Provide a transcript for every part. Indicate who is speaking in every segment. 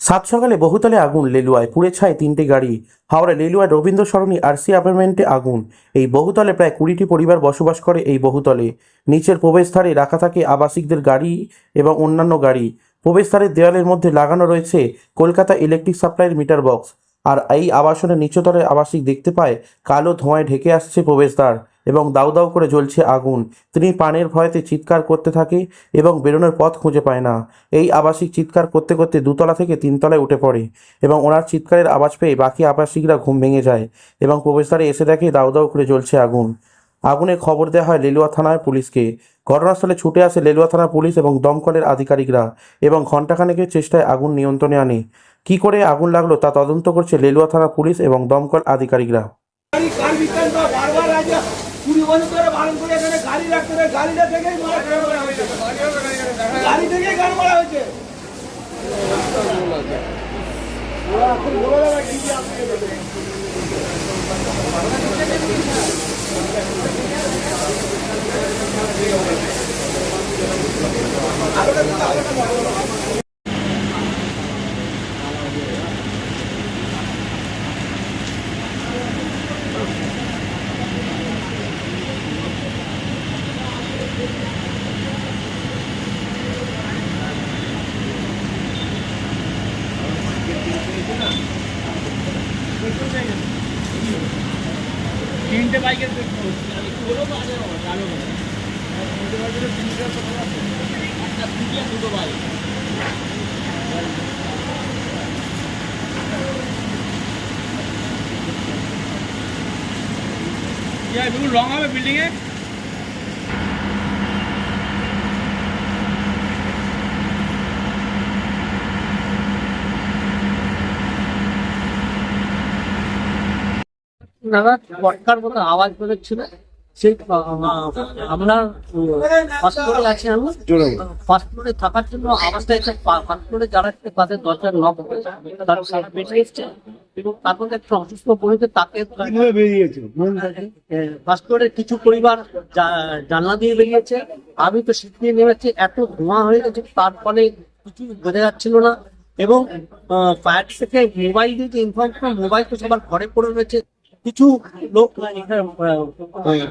Speaker 1: সাত সকালে বহুতলে আগুন, লেলুয়ায় পুড়ে ছায় তিনটি গাড়ি। হাওড়া লেলুয়ায় রবীন্দ্র সরণি আরসি অ্যাপার্টমেন্টে আগুন। এই বহুতলে প্রায় কুড়িটি পরিবার বসবাস করে এই বহুতলে। নিচের প্রবেশদ্বারে রাখা থাকে আবাসিকদের গাড়ি এবং অন্যান্য গাড়ি। প্রবেশদ্বারের দেওয়ালের মধ্যে লাগানো রয়েছে কলকাতা ইলেকট্রিক সাপ্লাইয়ের মিটার বক্স আর এই আবাসনের নিচতলে আবাসিক দেখতে পায় কালো ধোঁয়ায় ঢেকে আসছে প্রবেশদ্বার। এবং দাউ দাউ করে জ্বলছে আগুন। তিনি পানের ভয়তে চিৎকার করতে থাকে এবং বেরোনোর পথ খুঁজে পায় না। এই আবাসিক চিৎকার করতে করতে দুতলা থেকে তিনতলায় উঠে পড়ে এবং ওনার চিৎকারের আওয়াজ পেয়ে বাকি আবাসিকরা ঘুম ভেঙে যায় এবং প্রবেশদ্বারে এসে দেখে দাউ দাউ করে জ্বলছে আগুন। আগুনে খবর দেওয়া হয় লেলুয়া থানার পুলিশকে। ঘটনাস্থলে ছুটে আসে লেলুয়া থানার পুলিশ এবং দমকলের আধিকারিকরা এবং ঘণ্টাখানেকের চেষ্টায় আগুন নিয়ন্ত্রণে আনে। কী করে আগুন লাগল তা তদন্ত করছে লেলুয়া থানার পুলিশ এবং দমকল আধিকারিকরা
Speaker 2: গাড়ি কার বিজ্ঞান বা বারবার আজ কুড়ি বছর ধরে বারণ করে এখানে গাড়ি রাখতে হবে গাড়িটা করা গাড়ি থেকেই গাড়ি মারা হয়েছে। তিনটে বাইকের পেট্রোল হলেও আগে চালু তিনটে বাইকের একটা স্কুটি আর দুটো বাইক। রং হবে বিল্ডিং
Speaker 3: নাগাদ পটকার মতো আওয়াজ বেরোচ্ছিল সেই আমরা ফার্স্ট ফ্লোরে আছি আমি ফার্স্ট ফ্লোরে থাকার জন্য আওয়াজটা এসে ফার্স্ট ফ্লোরে যারা একটু তাদের দরজার নক করেছে তারা সারা বেরিয়ে এসছে। এবং তার মধ্যে একটা অসুস্থ পড়েছে তাকে
Speaker 4: বেরিয়েছে?
Speaker 3: ফার্স্ট ফ্লোরে কিছু পরিবার জানলা দিয়ে বেরিয়েছে। আমি তো শীত দিয়ে নেমেছি। এত ধোঁয়া হয়ে গেছে তার ফলে কিছু বোঝা যাচ্ছিল না। এবং ফায়ার থেকে মোবাইল দিয়ে যে ইনফর্ম মোবাইল তো সবার ঘরে পড়ে রয়েছে। কিছু লোক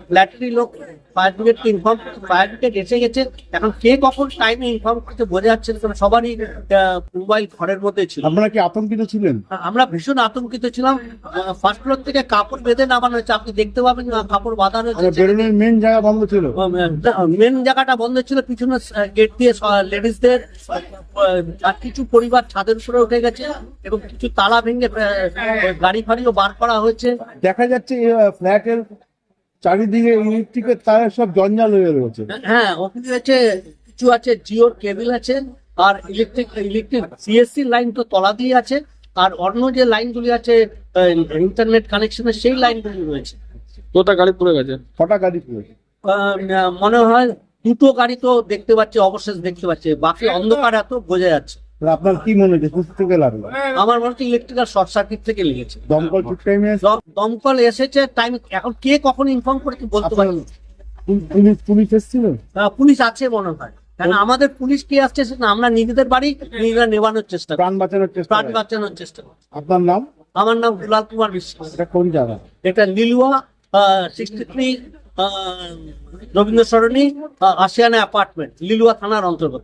Speaker 3: ফ্ল্যাটেরই লোক ফায়ার ব্রিগেডকে ইনফর্ম ফায়ার ব্রিগেড এসে গেছে। এখন কে কখন টাইমে ইনফর্ম করতে বোঝা যাচ্ছে না কারণ সবারই মোবাইল ঘরের মধ্যে ছিল।
Speaker 4: আপনারা কি আতঙ্কিত ছিলেন?
Speaker 3: আমরা ভীষণ আতঙ্কিত ছিলাম। ফার্স্ট ফ্লোর থেকে কাপড় বেঁধে নামানো হয়েছে আপনি দেখতে পাবেন আহ, কাপড়
Speaker 4: মানে
Speaker 3: হয়েছে।
Speaker 4: বেরোনোর মেন জায়গা বন্ধ ছিল।
Speaker 3: মেন জায়গাটা বন্ধ ছিল পিছনে গেট দিয়ে লেডিসদের আর কিছু পরিবার ছাদের উপরে উঠে গেছে এবং কিছু তালা ভেঙে গাড়ি ফাড়িও বার করা হয়েছে।
Speaker 4: দেখা যাচ্ছে ফ্ল্যাটের চারিদিকে ইলেকট্রিকের তারের সব জঞ্জাল হয়ে রয়েছে।
Speaker 3: হ্যাঁ ওখানে আছে কিছু আছে জিওর কেবিল আছে আর ইলেকট্রিক ইলেকট্রিক সিএসসি লাইন তো তলা দিয়ে আছে আর অন্য যে লাইনগুলি আছে ইন্টারনেট কানেকশনের সেই লাইনগুলি রয়েছে।
Speaker 5: কটা গাড়ি পুড়ে গেছে?
Speaker 4: কটা গাড়ি
Speaker 3: আহ, মনে হয় দুটো গাড়ি তো দেখতে পাচ্ছি অবশেষ দেখতে পাচ্ছি বাকি অন্ধকার এত বোঝা যাচ্ছে।
Speaker 4: আপনার কি মনে হচ্ছে কোথা থেকে লাগল?
Speaker 3: আমার মনে হচ্ছে ইলেকট্রিক্যাল শর্ট সার্কিট থেকে লেগেছে।
Speaker 4: দমকল ঠিক টাইমে
Speaker 3: দমকল এসেছে টাইম এখন কে কখন ইনফর্ম করেছে বলতে পারি না।
Speaker 4: পুলিশ পুলিশ এসেছিল?
Speaker 3: আহ, পুলিশ আছে মনে হয়। কারণ আমাদের পুলিশ কে আসছে সেটা আমরা নিজেদের বাড়ি নিজেরা নেবানোর চেষ্টা করি।
Speaker 4: প্রাণ বাঁচানোর চেষ্টা
Speaker 3: প্রাণ বাঁচানোর চেষ্টা করি।
Speaker 4: আপনার নাম?
Speaker 3: আমার নাম দুলাল কুমার বিশ্বাস।
Speaker 4: এটা কোন জায়গা?
Speaker 3: এটা Liluah sixty three Rabindra Sarani Ashiana apartment Liluah থানার অন্তর্গত।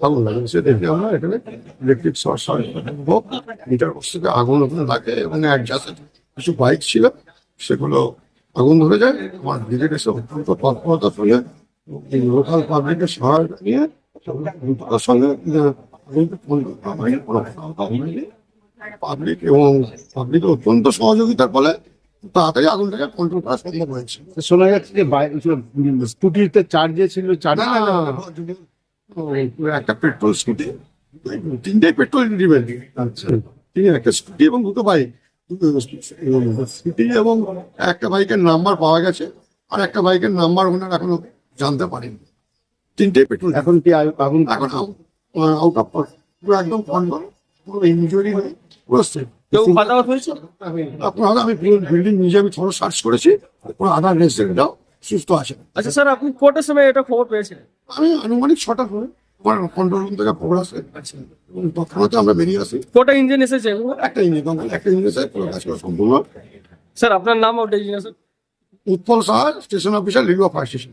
Speaker 6: কল আমরা এখানে ইলেকট্রিক মিটার থেকে আগুন ওখানে লাগে এবং কিছু বাইক ছিল, সেগুলো আগুন ধরে যায়। অত্যন্ত তৎপরতার সঙ্গে লোকাল পাবলিকের সহায়তা নিয়ে সঙ্গে পাবলিক এবং পাবলিকের অত্যন্ত সহযোগিতার ফলে তাড়াতাড়ি আগুনটাকে কন্ট্রোল করা সম্ভব হয়েছে
Speaker 4: শোনা যাচ্ছে যে স্কুটিতে চার্জে ছিল চার্জ
Speaker 6: একটা পেট্রোল স্কুটি পেট্রোল
Speaker 4: আচ্ছা।
Speaker 6: একটা স্কুটি এবং দুটো বাইক স্কুটি এবং একটা বাইকের নাম্বার পাওয়া গেছে আর একটা বাইকের নাম্বার ওনার এখনও জানতে পারেনি তিনটে পেট্রোল
Speaker 4: এখন কি আগুন
Speaker 6: এখন আউট অফ পুরো একদম কন্ট্রোল পুরো নেই পুরো safe।
Speaker 2: কেউ হয়েছে
Speaker 6: আপনার আমি বিল্ডিং নিজে আমি সার্চ করেছি পুরো আধার রেজিস্ট্রেন্টটাও সুস্থ আছে।
Speaker 2: আচ্ছা স্যার আপনি কোর্টের সময় এটা খবর পেয়েছেন
Speaker 6: আমি আনুমানিক ছটা করে আমার কন্ট্রোল রুম থেকে খবর আসে। তৎক্ষণাৎ আমরা বেরিয়ে আসি।
Speaker 2: কোটা ইঞ্জিন এসেছে
Speaker 6: একটা ইঞ্জিন একটা ইঞ্জিন এসে পুরো কাজ করা সম্পূর্ণ।
Speaker 2: স্যার আপনার নাম ও designation
Speaker 6: Utpal Saha station officer Liluah fire station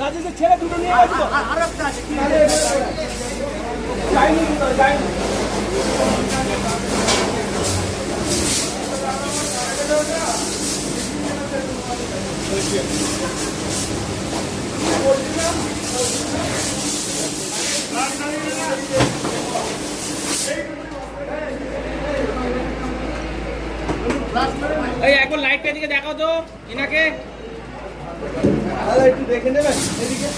Speaker 2: রাজেশের ছেলে দুটো নিয়ে গেছে তো যায়নি দুটো, যায়নি এই এখন লাইটটা এদিকে দেখাও তো এনাকে একটু দেখে নেবেন এদিকে।